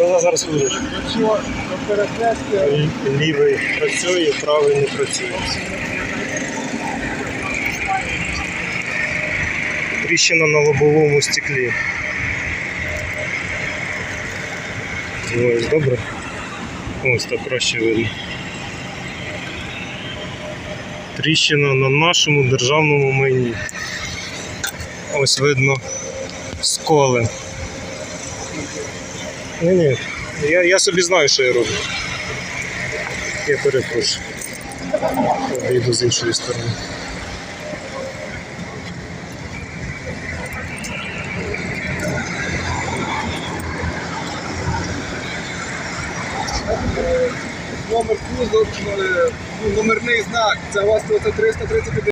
Вона зараз вирішить. Лівий працює, правий не працює. Тріщина на лобовому стеклі. Ось, добре. Ось так краще видно. Тріщина на нашому державному майні. Ось видно сколи. Ні, ні, я, я собі знаю, що я роблю. Я перепрошую. Обійду з іншої сторони. номер кузов, е, ну, номерний знак, це у вас це 330